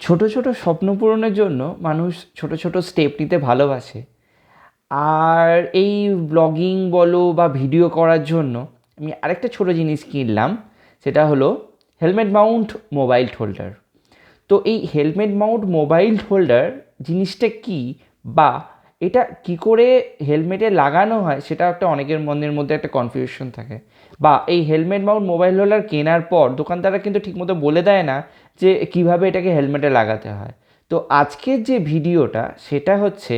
ছোট ছোট স্বপ্ন পূরণের জন্য মানুষ ছোট ছোট স্টেপ নিতে ভালোবাসে। আর এই ব্লগিং বলো বা ভিডিও করার জন্য আমি আরেকটা ছোট জিনিস কিনলাম, সেটা হলো হেলমেট মাউন্ট মোবাইল হোল্ডার তো এই হেলমেট মাউন্ট মোবাইল হোল্ডার জিনিসটা কি বা এটা কি করে হেলমেটে লাগানো হয় সেটা একটা অনেকের মনের মধ্যে একটা কনফিউশন থাকে। বা এই হেলমেট মাউন্ট মোবাইল হোল্ডার কেনার পর দোকানদাররা কিন্তু ঠিকমতো বলে দেয় না যে কীভাবে এটাকে হেলমেটে লাগাতে হয়। তো আজকের যে ভিডিওটা সেটা হচ্ছে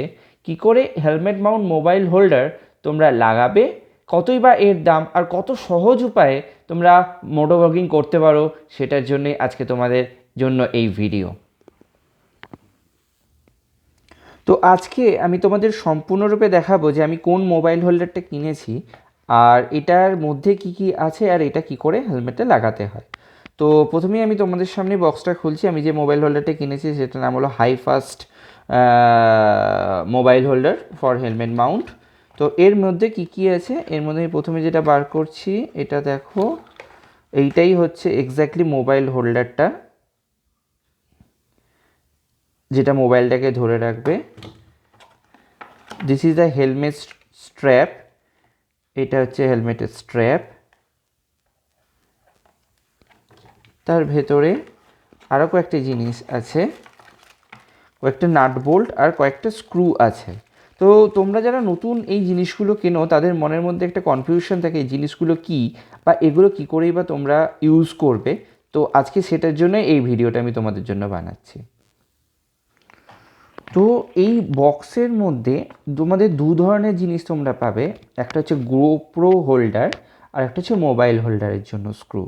কি করে হেলমেট মাউন্ট মোবাইল হোল্ডার তোমরা লাগাবে, কতই বা এর দাম আর কত সহজ উপায়ে তোমরা মোটো ব্লগিং করতে পারো সেটার জন্যই আজকে তোমাদের জন্য এই ভিডিও তো আজকে আমি তোমাদের সম্পূর্ণরূপে দেখাবো যে আমি কোন মোবাইল হোল্ডারটা কিনেছি আর এটার মধ্যে কি কি আছে আর এটা কি করে হেলমেটে লাগাতে হয়। তো প্রথমেই আমি তোমাদের সামনে বক্সটা খুলছি। আমি যে মোবাইল হোল্ডারটা কিনেছি সেটার নাম হলো high fast mobile holder for helmet mount তো এর মধ্যে কি কি আছে? এর মধ্যে আমি প্রথমে যেটা বার করছি, এটা দেখো, এইটাই হচ্ছে এক্স্যাক্টলি মোবাইল হোল্ডারটা যেটা মোবাইলটাকে ধরে রাখবে। This is the helmet strap এটা হচ্ছে হেলমেটের স্ট্র্যাপ তার ভেতরে আরও কয়েকটা জিনিস আছে। কয়েকটা নাট বোল্ট আর কয়েকটা স্ক্রু আছে। তো তোমরা যারা নতুন এই জিনিসগুলো কেনো, তাদের মনের মধ্যে একটা কনফিউশন থাকে, এই জিনিসগুলো কি বা এগুলো কি করেই বা তোমরা ইউজ করবে। তো আজকে সেটার জন্য এই ভিডিওটা আমি তোমাদের জন্য বানাচ্ছি। তো এই বক্সের মধ্যে তোমাদের দু ধরনের জিনিস তোমরা পাবে। একটা হচ্ছে গোপ্রো হোল্ডার আর একটা হচ্ছে মোবাইল হোল্ডারের জন্য স্ক্রু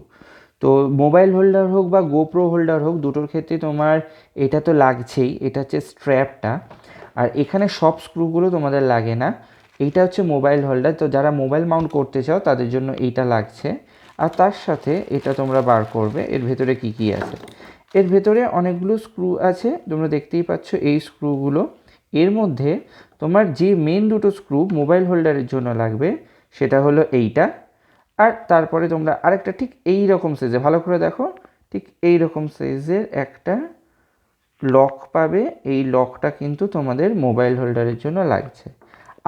তো মোবাইল হোল্ডার হোক বা গোপ্রো হোল্ডার হোক, দুটোর ক্ষেত্রে তোমার এটা তো লাগছেই, এটা হচ্ছে স্ট্র্যাপটা আর এখানে সব স্ক্রুগুলো তোমাদের লাগে না। এইটা হচ্ছে মোবাইল হোল্ডার তো যারা মোবাইল মাউন্ট করতে চাও, তাদের জন্য এইটা লাগছে। আর তার সাথে এটা তোমরা বার করবে। এর ভেতরে কি কি আছে? এর ভেতরে অনেকগুলো স্ক্রু আছে, তোমরা দেখতেই পাচ্ছ এই স্ক্রুগুলো এর মধ্যে তোমার যে মেন দুটো স্ক্রু মোবাইল হোল্ডারের জন্য লাগবে, সেটা হলো এইটা। আর তারপরে তোমরা আরেকটা ঠিক এই রকম সাইজে ভালো করে দেখো, ঠিক এই রকম সাইজের একটা লক পাবে। এই লকটা কিন্তু তোমাদের মোবাইল হোল্ডারের জন্য লাগছে।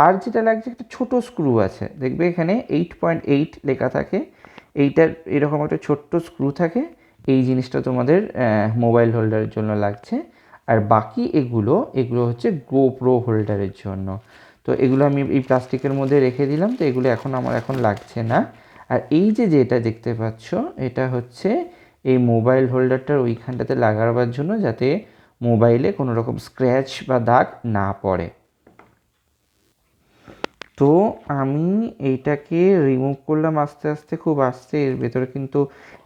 আর যেটা লাগছে একটা ছোট স্ক্রু আছে। দেখবে এখানে এইট পয়েন্ট এইট লেখা থাকে। এইটার এরকম একটা ছোট্ট স্ক্রু থাকে। এই জিনিসটা তোমাদের মোবাইল হোল্ডারের জন্য লাগছে। আর বাকি এগুলো এগুলো হচ্ছে গোপ্রো হোল্ডারের জন্য। তো এগুলো আমি এই প্লাস্টিকের মধ্যে রেখে দিলাম, তো এগুলো এখন আমার এখন লাগছে না। আর এই যে যেটা দেখতে পাচ্ছ, এটা হচ্ছে এই মোবাইল হোল্ডারটার ওইখানটাতে লাগাবার জন্য যাতে মোবাইলে কোনো রকম স্ক্র্যাচ বা দাগ না পড়ে। তো আমি এইটাকে রিমুভ করলাম আস্তে আস্তে, খুব আস্তে। এর ভেতরে কিন্তু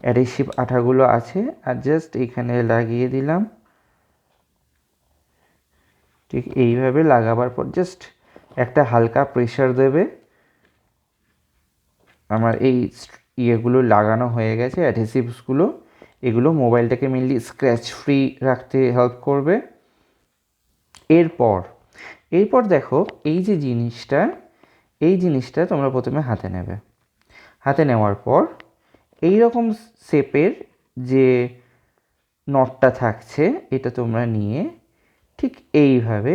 অ্যাডেসিভ আঠাগুলো আছে। আর জাস্ট এইখানে লাগিয়ে দিলাম। ঠিক এইভাবে লাগাবার পর জাস্ট একটা হালকা প্রেশার দেবে। আমার এই ইয়েগুলো লাগানো হয়ে গেছে অ্যাডহেসিভসগুলো এগুলো মোবাইলটাকে মেনলি স্ক্র্যাচ ফ্রি রাখতে হেল্প করবে। এরপর এরপর দেখো, এই যে জিনিসটা এই জিনিসটা তোমরা প্রথমে হাতে নেবে। হাতে নেওয়ার পর এই রকম শেপের যে নটটা থাকছে, এটা তোমরা নিয়ে ঠিক এইভাবে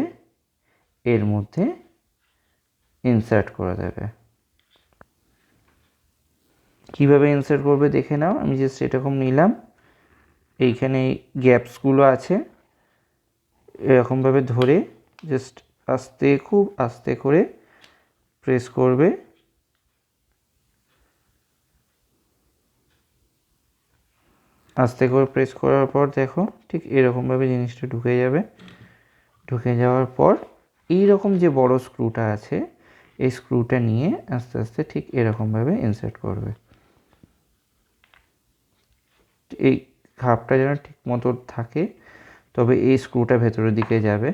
এর মধ্যে ইনসার্ট করে দেবে। কীভাবে ইনসার্ট করবে দেখে নাও, আমি জাস্ট এরকম নিলাম। এইখানে গ্যাপসগুলো আছে। এরকমভাবে ধরে জাস্ট আস্তে, খুব আস্তে করে প্রেস করবে। আস্তে করে প্রেস করার পর দেখো, ঠিক এরকমভাবে জিনিসটা ঢুকে যাবে। ঢুকে যাওয়ার পর এই রকম যে বড় স্ক্রুটা আছে, এই স্ক্রুটা নিয়ে আস্তে আস্তে ঠিক এরকমভাবে ইনসার্ট করবে। এই খাপটা যেন ঠিক মতো থাকে, তবে এই স্ক্রুটা ভেতরের দিকে যাবে।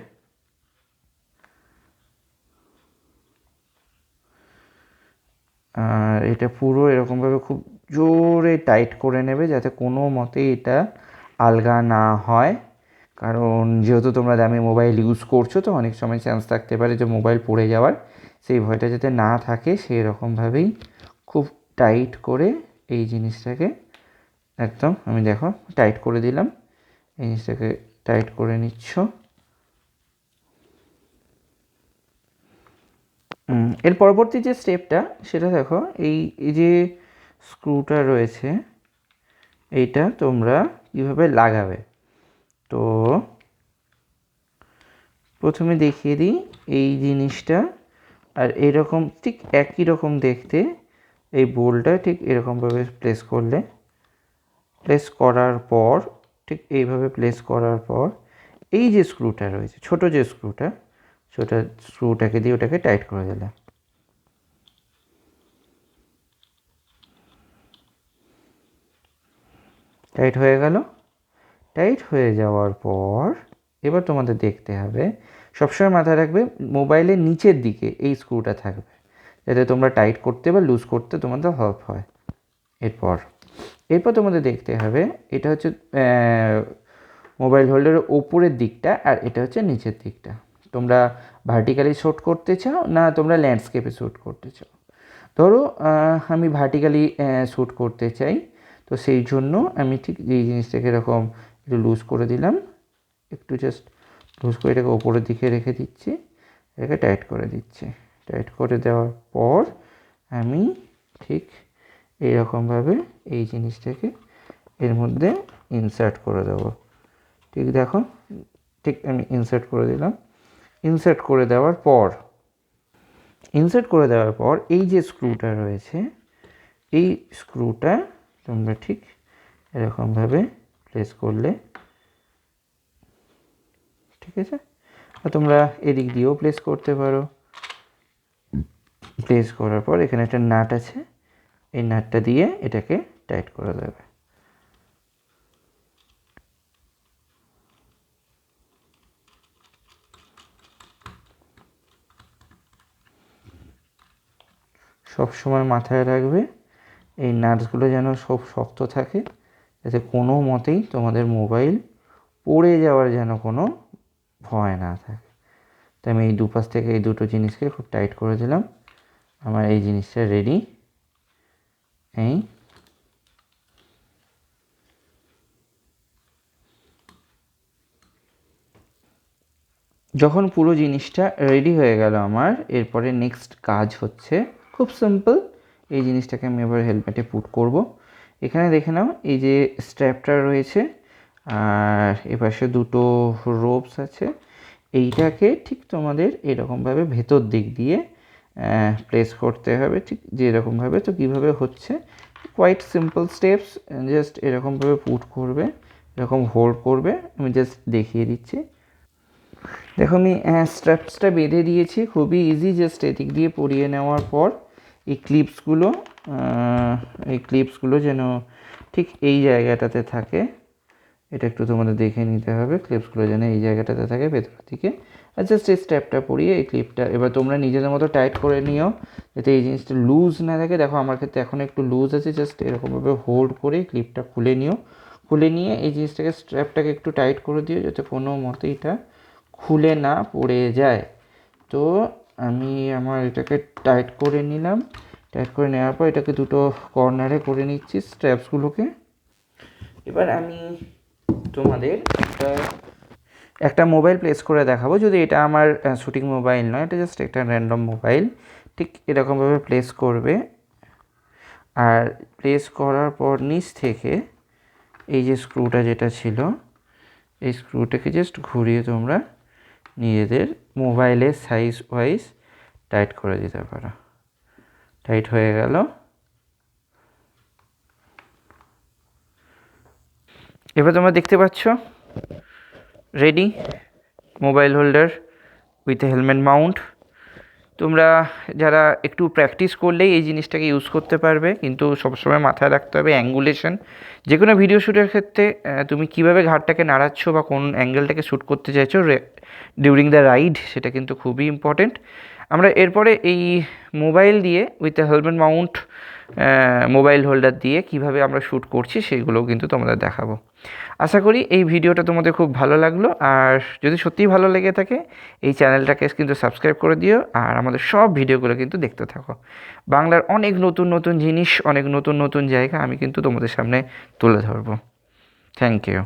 আর এটা পুরো এরকমভাবে খুব জোরে টাইট করে নেবে যাতে কোনো মতে এটা আলগা না হয়। কারণ যেহেতু তোমরা দামি মোবাইল ইউজ করছ, তো অনেক সময় চান্স থাকতে পারে যে মোবাইল পড়ে যাওয়ার। সেই ভয়টা যাতে না থাকে সেই রকমভাবেই খুব টাইট করে এই জিনিসটাকে একদম, আমি দেখো, টাইট করে দিলাম। এই জিনিসটাকে টাইট করে নিচ্ছ। এর পরবর্তী যে স্টেপটা সেটা দেখো, এই এই যে স্ক্রুটা রয়েছে, এইটা তোমরা কীভাবে লাগাবে? তো প্রথমে দেখিয়ে দিই এই জিনিসটা, আর এরকম ঠিক একই রকম দেখতে এই বোলটা ঠিক এরকমভাবে প্লেস করলে। প্লেস করার পর, ঠিক এইভাবে প্লেস করার পর, এই যে স্ক্রুটা রয়েছে, ছোট যে স্ক্রুটা ছোটো স্ক্রুটাকে দিয়ে ওটাকে টাইট করে দিলে টাইট হয়ে গেল। টাইট হয়ে যাওয়ার পর এবার তোমাদের দেখতে হবে, সবসময় মাথায় রাখবে মোবাইলের নিচের দিকে এই স্ক্রুটা থাকবে। যাতে তোমরা টাইট করতে বা লুজ করতে তোমাদের হেল্প হয়। এরপর এরপর তোমাদের দেখতে হবে, এটা হচ্ছে মোবাইল হোল্ডারের ওপরের দিকটা আর এটা হচ্ছে নিচের দিকটা। তোমরা ভার্টিক্যালি শ্যুট করতে চাও না তোমরা ল্যান্ডস্কেপে শ্যুট করতে চাও? ধরো আমি ভার্টিক্যালি শ্যুট করতে চাই, তো সেই জন্য আমি ঠিক এই জিনিসটাকে এরকম একটু লুজ করে দিলাম, একটু জাস্ট লুজ করে এটাকে ওপরের দিকে রেখে দিচ্ছি, এটাকে টাইট করে দিচ্ছি। টাইট করে দেওয়ার পর আমি ঠিক এইরকমভাবে এই জিনিসটাকে এর মধ্যে ইনসার্ট করে দেবো। ঠিক দেখো, ঠিক আমি ইনসার্ট করে দিলাম। ইনসার্ট করে দেওয়ার পর, ইনসার্ট করে দেওয়ার পর এই যে স্ক্রুটা রয়েছে, এই স্ক্রুটা তোমরা ঠিক এরকমভাবে প্লেস করলে, ঠিক আছে? আর তোমরা এদিক দিয়েও প্লেস করতে পারো। প্লেস করার পর এখানে একটা নাট আছে, এই নাটটা দিয়ে এটাকে টাইট করা দেবে সব সময় মাথায় রাখবে, এই নাটসগুলো যেন সব শক্ত থাকে, যাতে কোনো মতেই তোমাদের মোবাইল পড়ে যাওয়ার যেন কোনো ভয় না থাকে। তো আমি এই দুপাশ থেকে এই দুটো জিনিসকে খুব টাইট করে দিলাম। আমার এই জিনিসটা রেডি এই। যখন পুরো জিনিসটা রেডি হয়ে গেল আমার, এরপরে নেক্সট কাজ হচ্ছে খুব সিম্পল এই জিনিসটাকে আমি এবার হেলমেটে পুট করব। এখানে দেখে নাও, এই যে স্ট্র্যাপটা রয়েছে, আর এপাশে দুটো রোপস আছে, এইটাকে ঠিক তোমাদের এরকমভাবে ভেতর দিক দিয়ে প্লেস করতে হবে, ঠিক যেরকমভাবে, তো কীভাবে হচ্ছে? কোয়াইট সিম্পল স্টেপস জাস্ট এরকমভাবে পুট করবে, এরকম হোল্ড করবে, আমি জাস্ট দেখিয়ে দিচ্ছি। দেখো আমি স্ট্র্যাপসটা বেঁধে দিয়েছি, খুবই ইজি জাস্ট এদিক দিয়ে পরিয়ে নেওয়ার পর এই ক্লিপসগুলো এই ক্লিপসগুলো যেন ঠিক এই জায়গাটাতে থাকে। এটা একটু তোমাদের দেখে নিতে হবে। ক্লিপসগুলো যেন এই জায়গাটাতে থাকে ভেতরের দিকে। আর জাস্ট এই স্ট্র্যাপটা পরিয়ে এই ক্লিপটা এবার তোমরা নিজেদের মতো টাইট করে নিও, যাতে এই জিনিসটা লুজ না থাকে। দেখো, আমার ক্ষেত্রে এখন একটু লুজ আছে জাস্ট এরকমভাবে হোল্ড করে ক্লিপটা খুলে নিও। খুলে নিয়ে এই জিনিসটাকে স্ট্র্যাপটাকে একটু টাইট করে দিও, যাতে কোনো মতে এটা খুলে না পড়ে যায়। তো আমি আমার এটাকে টাইট করে নিলাম। টাইট করে নেওয়ার পর এটাকে দুটো কর্নারে করে নিচ্ছি স্ট্র্যাপসগুলোকে এবার আমি তোমাদের একটা একটা মোবাইল প্লেস করে দেখাবো। যদি এটা আমার শুটিং মোবাইল নয়, এটা জাস্ট একটা র্যান্ডম মোবাইল ঠিক এরকমভাবে প্লেস করবে। আর প্লেস করার পর নিচ থেকে এই যে স্ক্রুটা যেটা ছিল, এই স্ক্রুটাকে জাস্ট ঘুরিয়ে তোমরা নিজেদের মোবাইলের সাইজ ওয়াইজ টাইট করে দিতে পারো। টাইট হয়ে গেল। এবার তোমরা দেখতে পাচ্ছ ready mobile holder with helmet mount তোমরা যারা একটু প্র্যাকটিস করলেই এই জিনিসটাকে ইউজ করতে পারবে, কিন্তু সবসময় মাথায় রাখতে হবে অ্যাঙ্গুলেশন যে কোনো ভিডিও শ্যুটের ক্ষেত্রে তুমি কীভাবে ঘাটটাকে নাড়াচ্ছ বা কোন অ্যাঙ্গেলটাকে শ্যুট করতে চাইছো ডিউরিং দ্য রাইড সেটা কিন্তু খুবই ইম্পর্টেন্ট আমরা এরপরে এই মোবাইল দিয়ে with the helmet mount mobile holder দিয়ে কীভাবে আমরা শ্যুট করছি সেইগুলোও কিন্তু তোমাদের দেখাবো। আশা করি এই ভিডিওটা তোমাদের খুব ভালো লাগল। আর যদি সত্যিই ভালো লেগে থাকে, এই চ্যানেলটাকে কিন্তু সাবস্ক্রাইব করে দিও আর আমাদের সব ভিডিওগুলো কিন্তু দেখতে থাকো। বাংলার অনেক নতুন নতুন জিনিস, অনেক নতুন নতুন জায়গা আমি কিন্তু তোমাদের সামনে তুলে ধরবো। Thank you